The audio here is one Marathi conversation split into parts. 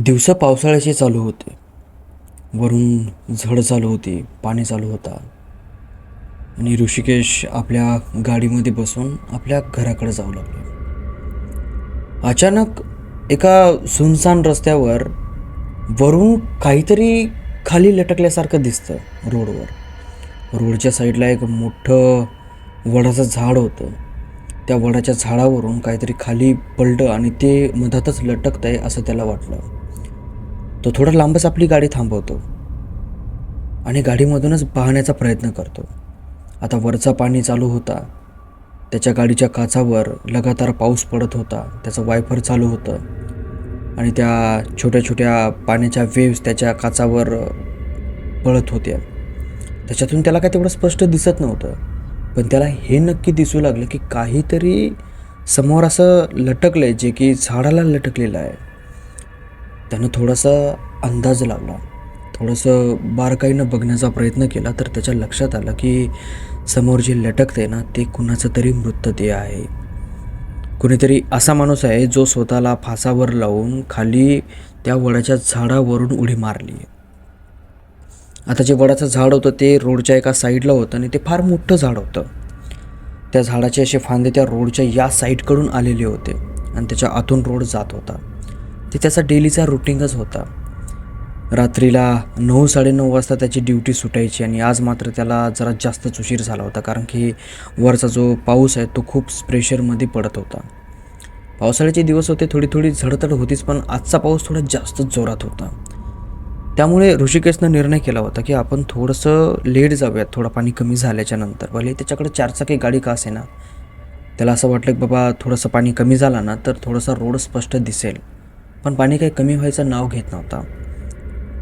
दिवसा पावसाळ्याचे चालू होते. वरून झड चालू होती पाणी चालू होता. आणि ऋषिकेश आपल्या गाडीमध्ये बसून आपल्या घराकडे जाऊ लागला. अचानक एका सुनसान रस्त्यावर वरून काहीतरी खाली लटकल्यासारखं दिसतं रोडवर. रोडच्या साईडला एक मोठं वडाचं झाड होतं. त्या वडाच्या झाडावरून काहीतरी खाली पलटं आणि ते मधातच लटकत आहे असं त्याला वाटलं. तो थोडा लांबच आपली गाडी थांबवतो. आणि गाडीमधूनच पाहण्याचा प्रयत्न करतो. आता वरचा पाणी चालू होता. त्याच्या गाडीच्या काचावर लगातार पाऊस पडत होता. त्याचं वायफर चालू होतं. आणि त्या छोट्या छोट्या पाण्याच्या वेव्स त्याच्या काचावर पळत होत्या. त्याच्यातून त्याला काय तेवढं स्पष्ट दिसत नव्हतं. पण त्याला हे नक्की दिसू लागलं की काहीतरी समोर असं लटकलं आहे जे की झाडाला लटकलेलं आहे. त्यानं थोडासा अंदाज लावला. थोडंसं बारकाईनं बघण्याचा प्रयत्न केला तर त्याच्या लक्षात आलं की समोर जे लटकते ना ते कुणाचं तरी मृतदेह आहे. कुणीतरी असा माणूस आहे जो स्वतःला फासावर लावून खाली त्या वडाच्या झाडावरून उडी मारली. आता जे वडाचं झाड होतं ते रोडच्या एका साईडला होतं आणि ते फार मोठं झाड होतं. त्या झाडाचे असे फांदे त्या रोडच्या या साईडकडून आलेले होते आणि त्याच्या आतून रोड जात होता. ते त्याचा डेलीचा रुटीनच होता. रात्रीला नऊ साडेनऊ वाजता त्याची ड्युटी सुटायची आणि आज मात्र त्याला जरा जास्तच उशीर झाला होता कारण की वरचा जो पाऊस आहे तो खूप प्रेशरमध्ये पडत होता. पावसाळ्याचे दिवस होते थोडी थोडी झडतड होतीच पण आजचा पाऊस थोडा जास्तच जोरात होता. त्यामुळे ऋषिकेशनं निर्णय केला होता की आपण थोडंसं लेट जाऊयात थोडं पाणी कमी झाल्याच्यानंतर. भले त्याच्याकडे चारचाकी गाडी का असे ना त्याला असं वाटलं की बाबा थोडंसं पाणी कमी झालं ना तर थोडासा रोड स्पष्ट दिसेल. पण पाणी काही कमी व्हायचं नाव घेत नव्हता.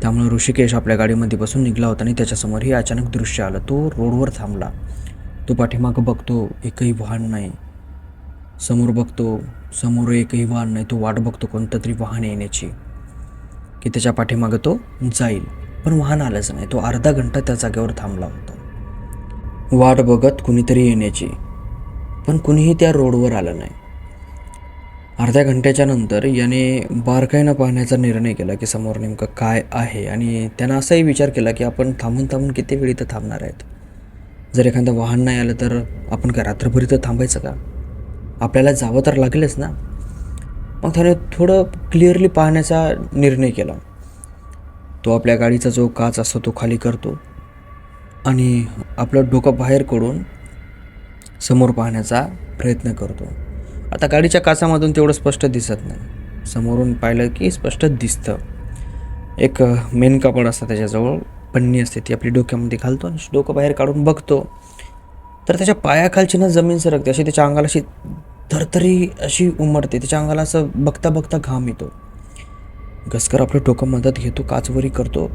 त्यामुळे ऋषिकेश आपल्या गाडीमध्ये बसून निघला होता आणि त्याच्यासमोर हे अचानक दृश्य आलं. तो रोडवर थांबला. तो पाठीमागं बघतो एकही वाहन नाही. समोर बघतो समोर एकही वाहन नाही. तो वाट बघतो कोणतं तरी वाहन येण्याची. की त्याच्या पाठीमागं तो जाईल. पण वाहन आलंच नाही. तो अर्धा घंटा त्या जागेवर थांबला होता. वाट बघत कुणीतरी येण्याची. पण कुणीही त्या रोडवर आलं नाही. अर्ध्या घंट्याच्या नंतर याने बारकाईनं पाहण्याचा निर्णय केला की समोर नेमकं काय आहे आणि त्यानं असाही विचार केला की आपण थांबून थांबून किती वेळ इथं थांबणार आहेत? जर एखादं वाहन नाही आलं तर आपण काय रात्रभर इथं थांबायचं का? आपल्याला जावं तर लागेलच ना? मग त्याने थोडं क्लिअरली पाहण्याचा निर्णय केला. तो आपल्या गाडीचा जो काच असतो तो खाली करतो आणि आपलं डोकं बाहेर करून समोर पाहण्याचा प्रयत्न करतो. आता गाडीच्या काचामधून तेवढं स्पष्ट दिसत नाही. समोरून पाहिलं की स्पष्ट दिसतं. एक मेन कापड असतं त्याच्याजवळ पन्नी असते ती आपली डोक्यामध्ये घालतो आणि डोकं बाहेर काढून बघतो. तर त्याच्या पायाखालची ना जमीन सरकते अशी त्याच्या अंगाला अशी धरतरी अशी उमटते त्याच्या अंगाला असं बघता बघता घाम येतो. घसकर आपलं डोकं मदत घेतो काचवरी करतो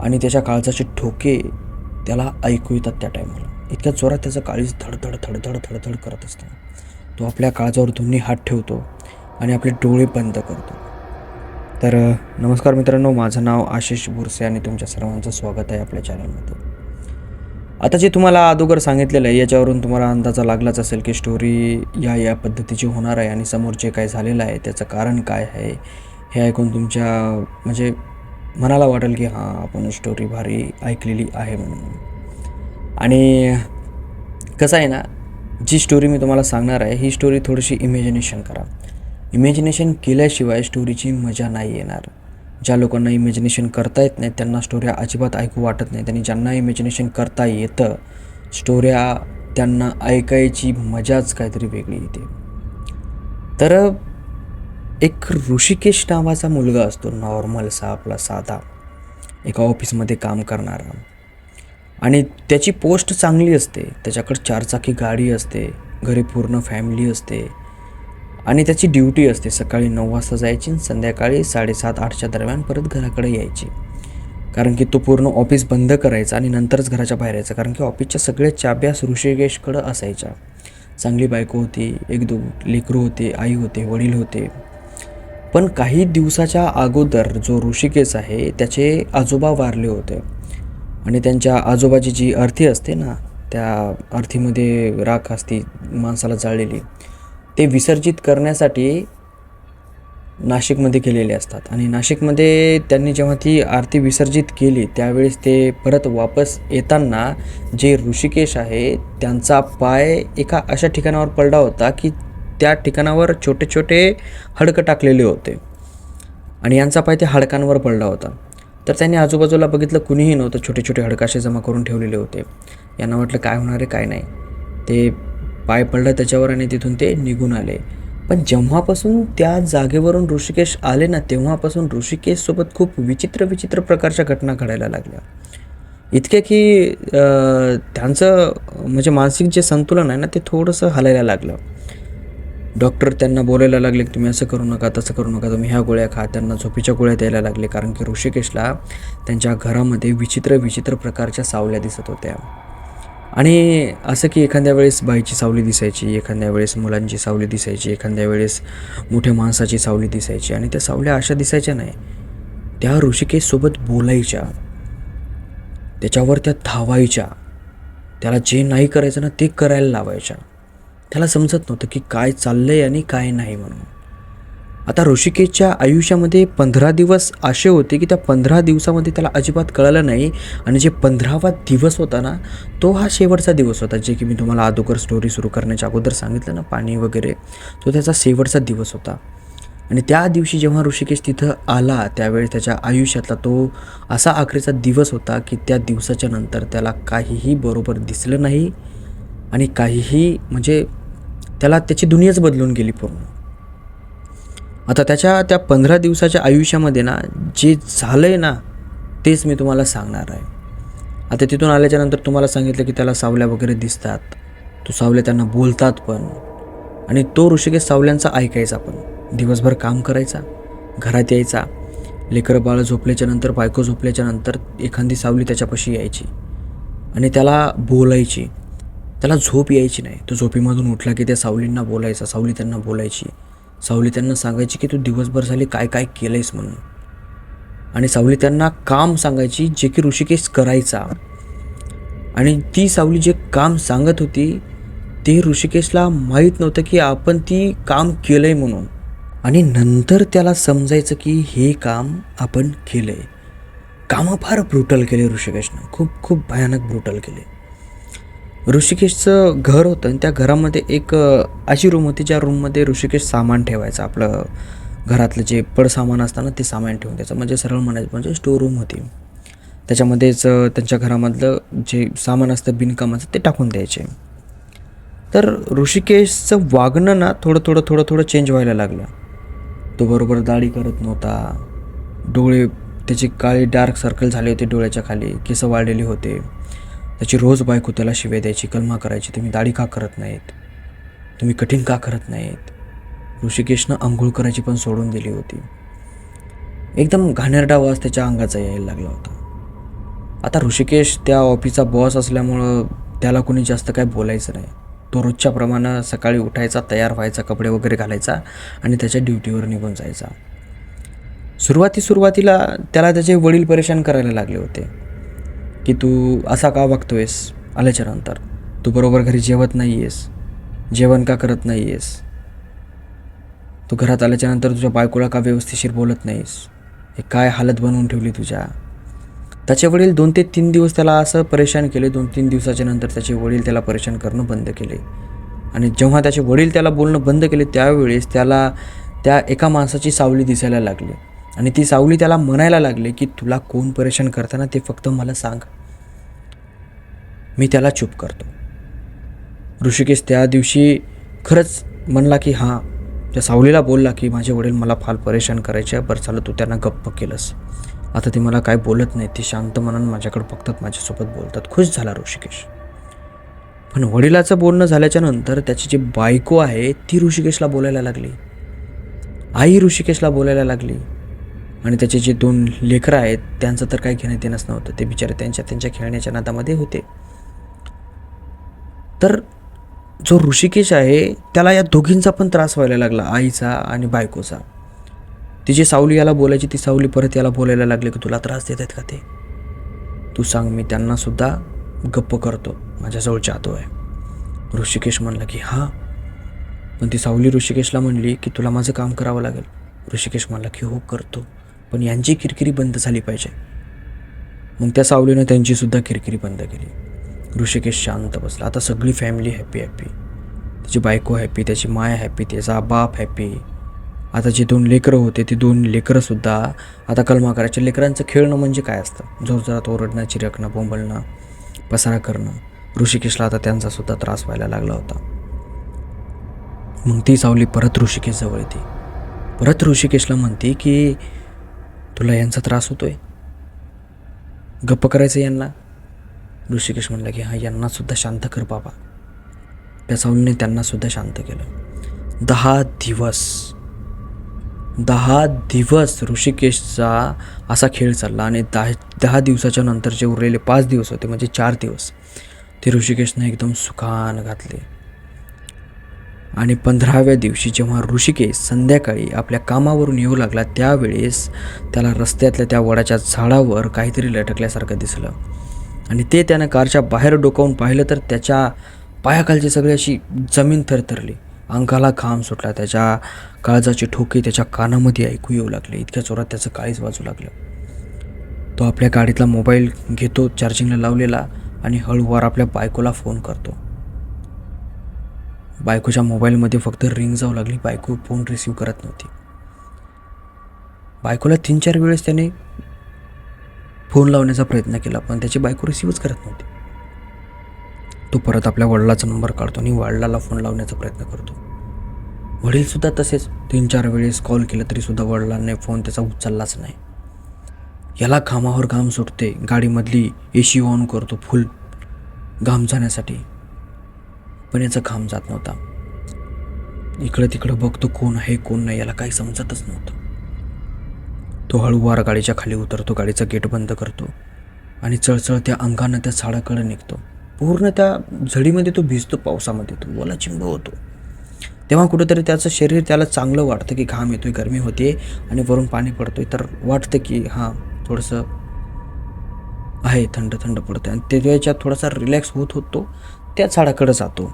आणि त्याच्या काळजाचे ठोके त्याला ऐकू येतात त्या टायमाला. इतक्या जोरात त्याचं काळीज धडधड धडधड धडधड करत असतं तो आपल्या काळजावर दोन्ही हात ठेवतो आणि आपले डोळे बंद करतो. तर नमस्कार मित्रांनो माझं नाव आशिष बुरसे आणि तुमच्या सर्वांचं स्वागत आहे आपल्या चॅनलमध्ये आता जे तुम्हाला अगोदर सांगितलेलं आहे याच्यावरून तुम्हाला अंदाजा लागलाच असेल की स्टोरी या या पद्धतीची होणार आहे आणि समोर जे काय झालेलं आहे त्याचं कारण काय आहे हे ऐकून तुमच्या म्हणजे मनाला वाटेल की हां आपण स्टोरी भारी ऐकलेली आहे म्हणून. आणि कसं आहे ना जी स्टोरी मी तुम्हाला सांगणार आहे ही स्टोरी थोडीशी इमॅजिनेशन करा. इमॅजिनेशन केल्याशिवाय स्टोरीची मजा नाही येणार. ज्या लोकांना इमॅजिनेशन करता येत नाही त्यांना स्टोऱ्या अजिबात ऐकू वाटत नाहीत आणि ज्यांना इमॅजिनेशन करता येतं स्टोऱ्या त्यांना ऐकायची मजाच काहीतरी वेगळी येते. तर एक ऋषिकेश नावाचा मुलगा असतो नॉर्मलसा आपला साधा. एका ऑफिसमध्ये काम करणारा. आणि त्याची पोस्ट चांगली असते. त्याच्याकडे चारचाकी गाडी असते घरी पूर्ण फॅमिली असते आणि त्याची ड्युटी असते. सकाळी नऊ वाजता जायची आणि संध्याकाळी साडेसात आठच्या दरम्यान परत घराकडे यायची. कारण की तो पूर्ण ऑफिस बंद करायचा आणि नंतरच घराच्या बाहेर यायचा. कारण की ऑफिसच्या सगळ्या चाब्या ऋषिकेशकडं असायच्या. चांगली बायको होती एक दो लेकरू होते आई होते वडील होते. पण काही दिवसाच्या अगोदर जो ऋषिकेश आहे त्याचे आजोबा वारले होते. आणि त्यांच्या आजोबाची जी अर्थी असते ना त्या अर्थीमध्ये राख असती माणसाला जाळलेली ते विसर्जित करण्यासाठी नाशिकमध्ये केलेले असतात. आणि नाशिकमध्ये त्यांनी जेव्हा ती आरती विसर्जित केली त्यावेळेस ते परत वापस येताना जे ऋषिकेश आहे त्यांचा पाय एका अशा ठिकाणावर पडला होता की त्या ठिकाणावर छोटे छोटे हडकं टाकलेले होते. आणि यांचा पाय ते हाडकांवर पडला होता. तर त्यांनी आजूबाजूला बघितलं कुणीही नव्हतं छोटे छोटे हडकाशे जमा करून ठेवलेले होते. यांना वाटलं काय होणार आहे काय नाही. ते पाय पडलं त्याच्यावर आणि तिथून ते निघून आले. पण जेव्हापासून त्या जागेवरून ऋषिकेश आले ना तेव्हापासून ऋषिकेशसोबत खूप विचित्र विचित्र प्रकारच्या घटना घडायला लागल्या. इतक्या की त्यांचं म्हणजे मानसिक जे संतुलन आहे ना ते थोडंसं हलायला लागलं. डॉक्टर त्यांना बोलायला लागले की तुम्ही असं करू नका तसं करू नका तुम्ही ह्या गोळ्या खा. त्यांना झोपीच्या गोळ्या द्यायला लागले कारण की ऋषिकेशला त्यांच्या घरामध्ये विचित्र विचित्र प्रकारच्या सावल्या दिसत होत्या. आणि असं की एखाद्या वेळेस बाईची सावली दिसायची एखाद्या वेळेस मुलांची सावली दिसायची एखाद्या वेळेस मोठ्या माणसाची सावली दिसायची आणि त्या सावल्या अशा दिसायच्या नाही. त्या ऋषिकेशसोबत बोलायच्या. त्याच्यावर त्या धावायच्या. त्याला जे नाही करायचं ना ते करायला लावायच्या. त्याला समजत नव्हतं की काय चाललंय आणि काय नाही म्हणून. आता ऋषिकेशच्या आयुष्यामध्ये पंधरा दिवस असे होते की त्या पंधरा दिवसामध्ये त्याला अजिबात कळलं नाही. आणि जे पंधरावा दिवस होता ना तो हा शेवटचा दिवस होता. जे की मी तुम्हाला अगोदर स्टोरी सुरू करण्याच्या अगोदर सांगितलं ना पाणी वगैरे तो त्याचा शेवटचा दिवस होता. आणि त्या दिवशी जेव्हा ऋषिकेश तिथं आला त्यावेळी त्याच्या आयुष्यातला तो असा आखरीचा दिवस होता की त्या दिवसाच्या नंतर त्याला काहीही बरोबर दिसलं नाही. आणि काहीही म्हणजे त्याला त्याची दुनियाच बदलून गेली पूर्ण. आता त्याच्या त्या पंधरा दिवसाच्या आयुष्यामध्ये ना जे झालं आहे ना तेच मी तुम्हाला सांगणार आहे. आता तिथून आल्याच्यानंतर तुम्हाला सांगितलं की त्याला सावल्या वगैरे दिसतात. तो सावल्या त्यांना बोलतात पण. आणि तो ऋषिकेश सावल्यांचा ऐकायचा पण. दिवसभर काम करायचा घरात यायचा. लेकरं बाळ झोपल्याच्या नंतर बायको झोपल्याच्या नंतर एखादी सावली त्याच्यापाशी यायची. आणि त्याला बोलायची. त्याला झोप यायची नाही. तो झोपीमधून उठला की त्या सावलींना बोलायचा सावली त्यांना बोलायची. सावली त्यांना सांगायची की तू दिवसभर झाली काय काय केलंयस म्हणून. आणि सावली त्यांना काम सांगायची जे की ऋषिकेश करायचा. आणि ती सावली जे काम सांगत होती ते ऋषिकेशला माहीत नव्हतं की आपण ती काम केलंय म्हणून. आणि नंतर त्याला समजायचं की हे काम आपण केलंय. कामं फार ब्रुटल केले ऋषिकेशनं. खूप खूप भयानक ब्रुटल केले. ऋषिकेशचं घर होतं आणि त्या घरामध्ये एक अशी रूम होती ज्या रूममध्ये ऋषिकेश सामान ठेवायचं. आपलं घरातलं जे पड सामान असतं ना ते सामान ठेवून द्यायचं. म्हणजे सरळ म्हणायचं म्हणजे स्टोर रूम होती. त्याच्यामध्येच त्यांच्या घरामधलं जे सामान असतं बिनकामाचं ते टाकून द्यायचे. तर ऋषिकेशचं वागणं ना थोडं थोडं थोडं थोडं चेंज व्हायला लागलं. तो बरोबर दाढी करत नव्हता. डोळे त्याचे काळे डार्क सर्कल झाले होते डोळ्याच्या खाली. केसं वाढलेले होते. त्याची रोज बायको त्याला शिव्या द्यायची कलमा करायची तुम्ही दाढी का करत नाहीत? तुम्ही कठीण का करत नाहीत? ऋषिकेशनं आंघोळ करायची पण सोडून दिली होती. एकदम घाणेरडा वास त्याच्या अंगाचा यायला लागला होता. आता ऋषिकेश त्या ऑफिसचा बॉस असल्यामुळं त्याला कोणी जास्त काय बोलायचं नाही. तो रोजच्या प्रमाणे सकाळी उठायचा तयार व्हायचा कपडे वगैरे घालायचा आणि त्याच्या ड्युटीवर निघून जायचा. सुरुवाती सुरुवातीला त्याला त्याचे वडील परेशान करायला लागले होते. की तू असा का वागतोयस आल्याच्यानंतर? तू बरोबर घरी जेवत नाही आहेस जेवण का करत नाही आहेस तू घरात आल्याच्यानंतर तुझ्या बायकोला का व्यवस्थिशीर बोलत नाहीस? हे काय हालत बनवून ठेवली तुझ्या? त्याचे वडील दोन ते तीन दिवस त्याला असं परेशान केले दोन तीन दिवसाच्या नंतर त्याचे वडील त्याला परेशान करणं बंद केले. आणि जेव्हा त्याचे वडील त्याला बोलणं बंद केले त्यावेळेस त्याला त्या एका माणसाची सावली दिसायला लागली. आणि ती सावली त्याला म्हणायला लागली की तुला कोण परेशान करताना ते फक्त मला सांग. मी त्याला चूप करतो. ऋषिकेश त्या दिवशी खरंच म्हणला की हां त्या सावलीला बोलला की माझे वडील मला फार परेशान करायचे. बरं झालं तू त्यांना गप्प केलंस. आता ते मला काय बोलत नाही ते शांत मनानं माझ्याकडे बघतात माझ्यासोबत बोलतात. खुश झाला ऋषिकेश. पण वडिलाचं बोलणं झाल्याच्यानंतर त्याची जी बायको आहे ती ऋषिकेशला बोलायला लागली. आई ऋषिकेशला बोलायला लागली. आणि त्याचे जे दोन लेकरं आहेत त्यांचं तर काही घेणं देणंच नव्हतं. ते बिचारे त्यांच्या त्यांच्या खेळण्याच्या नादामध्ये होते. तर जो ऋषिकेश आहे त्याला या दोघींचा पण त्रास व्हायला लागला आईचा आणि बायकोचा. ती जी सावली याला बोलायची ती सावली परत याला बोलायला लागली की तुला त्रास देत आहेत का ते? तू सांग मी त्यांनासुद्धा गप्प करतो. माझ्याजवळ जातो आहे. ऋषिकेश म्हणला की हां. पण ती सावली ऋषिकेशला म्हणली की तुला माझं काम करावं लागेल. ऋषिकेश म्हणला की हो करतो. पण यांची किरकिरी बंद झाली पाहिजे. मग त्या सावलीनं त्यांचीसुद्धा किरकिरी बंद केली. ऋषिकेश शांत बसला. आता सगळी फॅमिली हॅपी हॅपी त्याची बायको हॅपी त्याची माया हॅपी त्याचा बाप हॅपी आता जे दोन लेकरं होते ते दोन लेकरंसुद्धा आता कलमा करायचे लेकरांचं खेळणं म्हणजे काय असतं? जोरजोरात ओरडणं चिरकणं बोंबलणं पसारा करणं. ऋषिकेशला आता त्यांचासुद्धा त्रास व्हायला लागला होता. मग ती सावली परत ऋषिकेशजवळ येते. परत ऋषिकेशला म्हणते की तुला यांचा त्रास होतोय? गप्प करायचं यांना? ऋषिकेश म्हणला की हां यांनासुद्धा शांत कर बाबा. त्या त्यांनासुद्धा शांत केलं. दहा दिवस दहा दिवस ऋषिकेशचा असा खेळ चालला आणि दहा दहा दिवसाच्या नंतरचे उरलेले पाच दिवस होते म्हणजे चार दिवस ते ऋषिकेशने एकदम सुखान घातले. आणि पंधराव्या दिवशी जेव्हा ऋषिकेश संध्याकाळी आपल्या कामावरून येऊ लागला त्यावेळेस त्याला रस्त्यातल्या त्या वडाच्या झाडावर काहीतरी लटकल्यासारखं दिसलं. आणि ते त्यानं कारच्या बाहेर डोकावून पाहिलं तर त्याच्या पायाखालची सगळी अशी जमीन थरथरली. अंगाला घाम सुटला. त्याच्या काळजाचे ठोके त्याच्या कानामध्ये ऐकू येऊ लागले. इतक्या जोरात त्याचं काळीच वाजू लागलं. तो आपल्या गाडीतला मोबाईल घेतो चार्जिंगला लावलेला आणि हळूवार आपल्या बायकोला फोन करतो. बायकोच्या मोबाईलमध्ये फक्त रिंग जाऊ लागली. बायको फोन रिसीव करत नव्हती. बायकोला तीन चार वेळेस त्याने फोन लावण्याचा प्रयत्न केला पण त्याची बायको रिसीवच करत नव्हती. तो परत आपल्या वडिलाचा नंबर काढतो आणि वडिलाला फोन लावण्याचा प्रयत्न करतो. वडीलसुद्धा तसेच तीन चार वेळेस कॉल केला तरीसुद्धा वडिलांनी फोन त्याचा उचललाच नाही. याला घामावर घाम सुटते गाडीमधली ए सी ऑन करतो फुल घाम जाण्यासाठी. पण याचा घाम जात नव्हता. इकडं तिकडं बघतो कोण आहे कोण नाही याला काही समजतच नव्हतं. तो हळूवार गाडीच्या खाली उतरतो गाडीचं गेट बंद करतो आणि चळचळत्या अंगानं त्या झाडाकडे निघतो. पूर्ण त्या झडीमध्ये तो भिजतो पावसामध्ये तो ओला चिंब होतो. तेव्हा कुठेतरी त्याचं शरीर त्याला चांगलं वाटतं की घाम येतोय गरमी होते आणि वरून पाणी पडतोय. तर वाटतं की हां थोडंसं आहे थंड थंड पडतं आणि त्याच्यात थोडासा रिलॅक्स होत होतो त्या झाडाकडे जातो.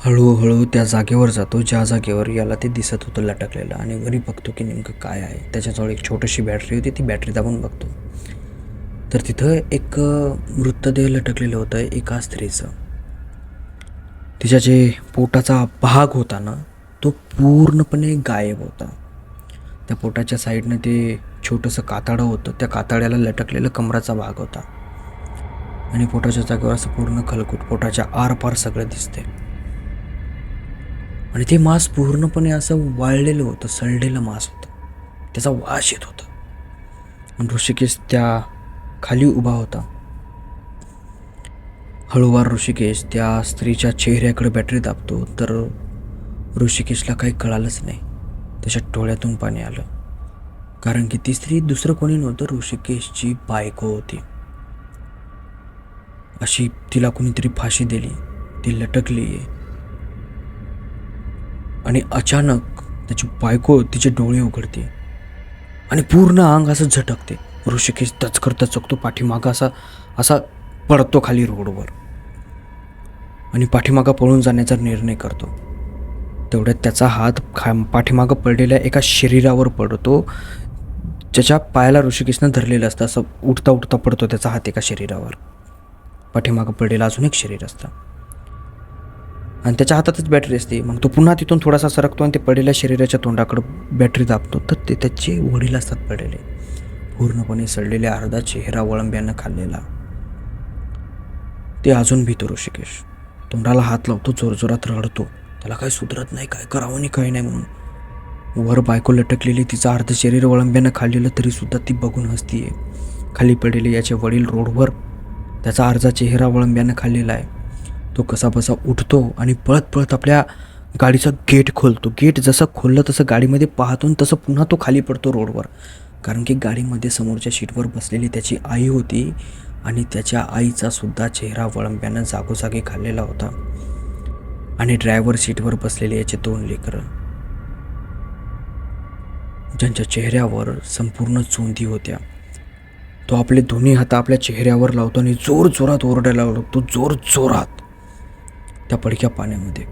हळूहळू त्या जागेवर जातो ज्या जागेवर याला ते दिसत होतं लटकलेलं. आणि घरी बघतो की नेमकं काय आहे. त्याच्याजवळ एक छोटीशी बॅटरी होती ती बॅटरी दाबून बघतो. तर तिथं एक मृतदेह लटकलेलं होतं एका स्त्रीचं. तिच्या जे पोटाचा भाग होता ना तो पूर्णपणे गायब होता. त्या पोटाच्या साईडनं ते छोटंसं कातडं होतं. त्या कातड्याला लटकलेलं कमराचा भाग होता. आणि पोटाच्या जागेवर असं पूर्ण खलकूट पोटाच्या आरपार सगळं दिसते आणि ते मांस पूर्णपणे असं वाळलेलं होतं सळलेलं मांस होतं. त्याचा वास येत होता. आणि ऋषिकेश त्या खाली उभा होता. हळूवार ऋषिकेश त्या स्त्रीच्या चेहऱ्याकडे बॅटरी दाबतो तर ऋषिकेशला काही कळालंच नाही. त्याच्या डोळ्यातून पाणी आलं. कारण की ती स्त्री दुसरं कोणी नव्हतं ऋषिकेशची बायको होती. अशी तिला कोणीतरी फाशी दिली ती लटकली आहे आणि अचानक त्याची बायको तिचे डोळे उघडते आणि पूर्ण अंग असं झटकते. ऋषिकेश तचकर तचकतो पाठीमागं असा असा पडतो खाली रोडवर. आणि पाठीमागं पळून जाण्याचा निर्णय करतो. तेवढ्यात त्याचा हात खा पाठीमागं पडलेल्या एका शरीरावर पडतो. ज्याच्या पायाला ऋषिकेशनं धरलेलं असतं असं उठता उठता पडतो त्याचा हात एका शरीरावर. पाठीमागं पडलेलं अजून एक शरीर असतं. आणि त्याच्या हातातच बॅटरी असते. मग तो पुन्हा तिथून थोडासा सरकतो आणि ते पडलेल्या शरीराच्या तोंडाकडं बॅटरी दाबतो. तर ते त्याचे वडील असतात पडलेले. पूर्णपणे सडलेले अर्धा चेहरा वळंब्यानं खाल्लेला. ते अजून भीतो ऋषिकेश. तोंडाला हात लावतो जोरजोरात रडतो. त्याला काही सुधरत नाही काय करावं आणि काही नाही म्हणून. वर बायको लटकलेली तिचं अर्ध शरीर वळंब्यानं खाल्लेलं तरीसुद्धा ती बघून हसतीये. खाली पडलेले याचे वडील रोडवर त्याचा अर्धा चेहरा वळंब्यानं खाल्लेला आहे. तो कसाबसा उठतो आणि पळत पळत आपल्या गाडीचा गेट खोलतो. गेट जसं खोललं तसं गाडीमध्ये पाहतो आणि तसं पुन्हा तो खाली पडतो रोडवर. कारण की गाडीमध्ये समोरच्या शीटवर बसलेली त्याची आई होती आणि त्याच्या आईचा सुद्धा चेहरा वळंब्यानं जागोजागी खाल्लेला होता. आणि ड्रायव्हर सीटवर बसलेले याचे दोन लेकरं. ज्यांच्या चेहऱ्यावर संपूर्ण चोंदी होत्या. तो आपले दोन्ही हात आपल्या चेहऱ्यावर लावतो आणि जोर जोरात ओरडायला लागतो जोर जोरात. त्या पडक्या पाण्यामध्ये.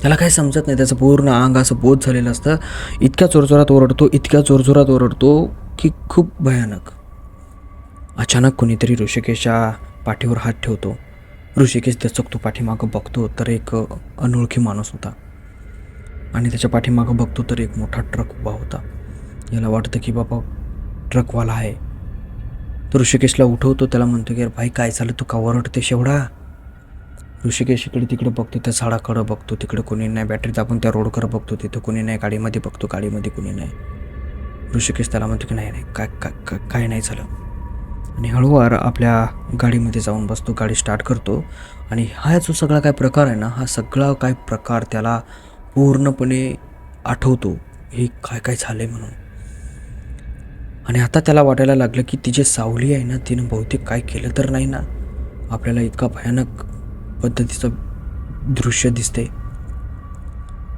त्याला काही समजत नाही त्याचं पूर्ण अंग असं बोध झालेलं असतं. इतक्या चोरचोरात ओरडतो इतक्या जोरजोरात ओरडतो की खूप भयानक. अचानक कोणीतरी ऋषिकेशच्या पाठीवर हात ठेवतो. ऋषिकेश दचकतो पाठीमागं बघतो तर एक अनोळखी माणूस होता. आणि त्याच्या पाठीमागं बघतो तर एक मोठा ट्रक उभा होता. याला वाटतं की बाबा ट्रकवाला आहे. तर ऋषिकेशला उठवतो त्याला म्हणतो की अरे भाई काय झालं? तू का ओरडते शेवढा ऋषिकेश इकडे तिकडे बघतो त्या झाडाकडं बघतो तिकडे कोणी नाही. बॅटरीत आपण त्या रोडकडं बघतो तिथं कोणी नाही. गाडीमध्ये बघतो गाडीमध्ये कोणी नाही. ऋषिकेश त्याला म्हणतो की नाही नाही काय काय काय- नाही झालं. आणि हळूवार आपल्या गाडीमध्ये जाऊन बसतो गाडी स्टार्ट करतो. आणि हा जो सगळा काय प्रकार आहे ना हा सगळा काय प्रकार त्याला पूर्णपणे आठवतो. हे काय काय झालं आहे म्हणून. आणि आता त्याला वाटायला लागलं की ती जी सावली आहे ना तिनं बहुतेक काय केलं तर नाही ना? आपल्याला इतका भयानक पद्धतीचं दृश्य दिसते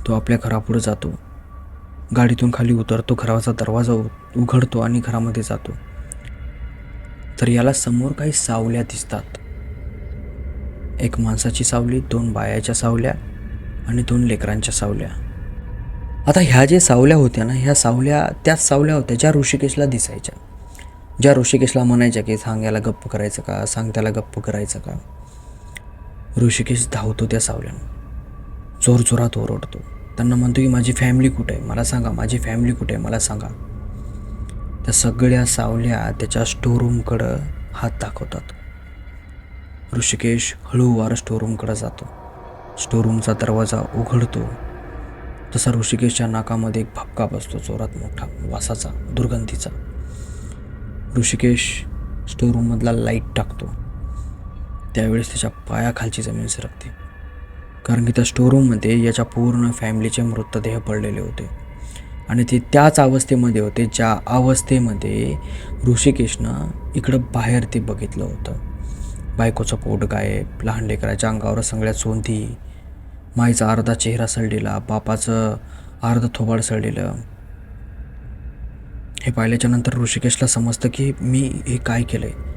तो आपल्या घरापुढं जातो. गाडीतून खाली उतरतो घराचा दरवाजा उघडतो आणि घरामध्ये जातो. तर याला समोर काही सावल्या दिसतात. एक माणसाची सावली दोन बायाच्या सावल्या आणि दोन लेकरांच्या सावल्या. आता ह्या जे सावल्या होत्या ना ह्या सावल्या त्याच सावल्या होत्या ज्या ऋषिकेशला दिसायच्या. ज्या ऋषिकेशला म्हणायच्या की सांग याला गप्प करायचं का? सांग त्याला गप्प करायचं का? ऋषिकेश धावतो त्या सावल्यानं जोरजोरात ओरडतो. त्यांना म्हणतो की माझी फॅमिली कुठे आहे? मला सांगा माझी फॅमिली कुठे आहे? मला सांगा. त्या सगळ्या सावल्या त्याच्या स्टोरूमकडं हात दाखवतात. ऋषिकेश हळूवार स्टोरूमकडं जातो. स्टोरूमचा दरवाजा उघडतो. तसा ऋषिकेशच्या नाकामध्ये एक भपका बसतो जोरात मोठा वासाचा दुर्गंधीचा. ऋषिकेश स्टोरूममधला लाइट टाकतो. त्यावेळेस त्याच्या पायाखालची जमीन सरकते. कारण की त्या स्टोरूममध्ये याच्या पूर्ण फॅमिलीचे मृतदेह पडलेले होते. आणि ते त्याच अवस्थेमध्ये होते ज्या अवस्थेमध्ये ऋषिकेशनं इकडं बाहेर ते बघितलं होतं. बायकोचं पोट गायब लहान लेकराच्या अंगावर सगळ्या सोंधी माईचा अर्धा चेहरा सळलेला बापाचं अर्ध थोबाड सळलेलं हे पाहिल्याच्यानंतर ऋषिकेशला समजतं की मी हे काय केलं आहे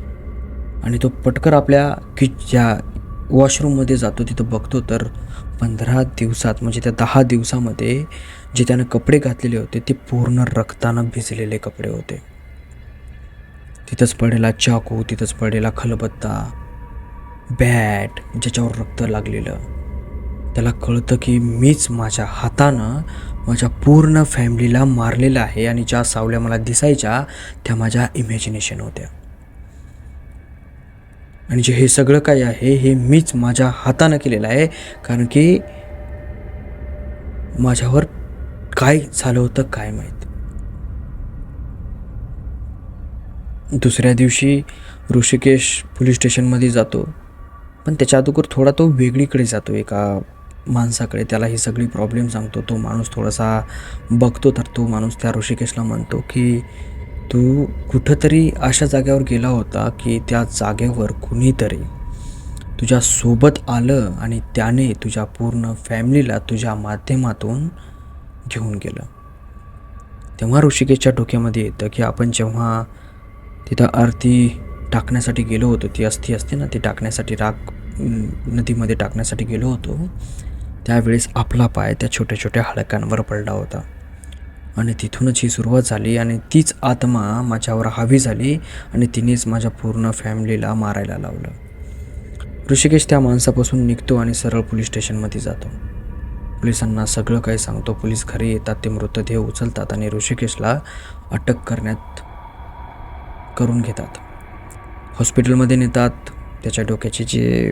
आणि तो पटकर आपल्या कि ज्या वॉशरूममध्ये जातो तिथं बघतो. तर पंधरा दिवसात म्हणजे त्या दहा दिवसामध्ये जे त्यानं कपडे घातलेले होते ते पूर्ण रक्तानं भिजलेले कपडे होते. तिथंच पडेला चाकू तिथंच पडेला खलबत्ता बॅट ज्याच्यावर रक्त लागलेलं. त्याला कळतं की मीच माझ्या हातानं माझ्या पूर्ण फॅमिलीला मारलेलं आहे आणि ज्या सावल्या मला दिसायच्या त्या माझ्या इमॅजिनेशन होत्या. आणि जे हे सगळं काय आहे हे मीच माझ्या हातानं केलेलं आहे. कारण की माझ्यावर काय झालं होतं काय माहीत. दुसऱ्या दिवशी ऋषिकेश पोलीस स्टेशनमध्ये जातो. पण त्याच्या अगोदर थोडा तो वेगळीकडे जातो. एका माणसाकडे त्याला ही सगळी प्रॉब्लेम सांगतो. तो माणूस थोडासा बघतो तर तो माणूस त्या ऋषिकेशला म्हणतो की तू कुठंतरी अशा जागेवर गेला होता की त्या जागेवर कुणीतरी तुझ्या सोबत आलं आणि त्याने तुझ्या पूर्ण फॅमिलीला तुझ्या माध्यमातून घेऊन गेलं. तेव्हा ऋषिकेशच्या डोक्यामध्ये येतं की आपण जेव्हा तिथं आरती टाकण्यासाठी गेलो होतो ती अस्थी असते ना ती टाकण्यासाठी राग नदीमध्ये टाकण्यासाठी गेलो होतो त्यावेळेस आपला पाय त्या छोट्या छोट्या हडकांवर पडला होता. आणि तिथूनच ही सुरुवात झाली आणि तीच आत्मा माझ्यावर हावी झाली आणि तिनेच माझ्या पूर्ण फॅमिलीला मारायला लावलं. ऋषिकेश त्या माणसापासून निघतो आणि सरळ पोलीस स्टेशनमध्ये जातो. पोलिसांना सगळं काही सांगतो. पोलीस घरी येतात ते मृतदेह उचलतात आणि ऋषिकेशला अटक करण्यात करून घेतात. हॉस्पिटलमध्ये नेतात. त्याच्या डोक्याची जी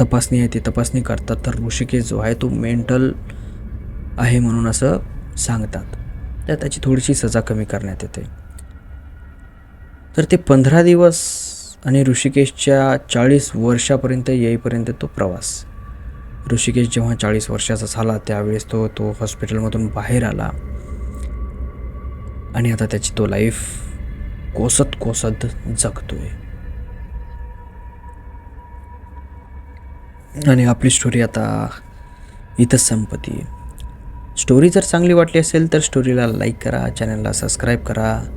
तपासणी आहे ती तपासणी करतात. तर ऋषिकेश जो आहे तो मेंटल आहे म्हणून असं सांगतात. तर त्याची थोडीशी सजा कमी करण्यात येते. तर ते पंधरा दिवस आणि ऋषिकेशच्या चाळीस वर्षापर्यंत येईपर्यंत तो प्रवास. ऋषिकेश जेव्हा चाळीस वर्षाचा झाला त्यावेळेस तो तो हॉस्पिटलमधून बाहेर आला. आणि आता त्याची तो लाईफ कोसत कोसत जगतोय. आणि आपली स्टोरी आता इथंच संपती स्टोरी जर चांगली वाटली असेल तर स्टोरीला लाईक करा चॅनलला सबस्क्राईब करा.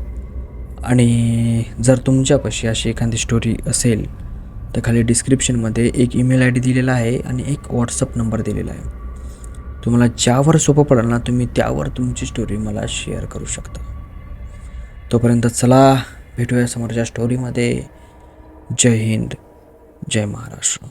आणि जर तुमच्यापाशी अशी एखादी स्टोरी असेल तर खाली डिस्क्रिप्शनमध्ये एक ईमेल आय डी दिलेला आहे आणि एक व्हॉट्सअप नंबर दिलेला आहे. तुम्हाला ज्यावर सोपं पडेल ना तुम्ही त्यावर तुमची स्टोरी मला शेअर करू शकता. तोपर्यंत चला भेटूया समोरच्या स्टोरीमध्ये जय हिंद जय महाराष्ट्र.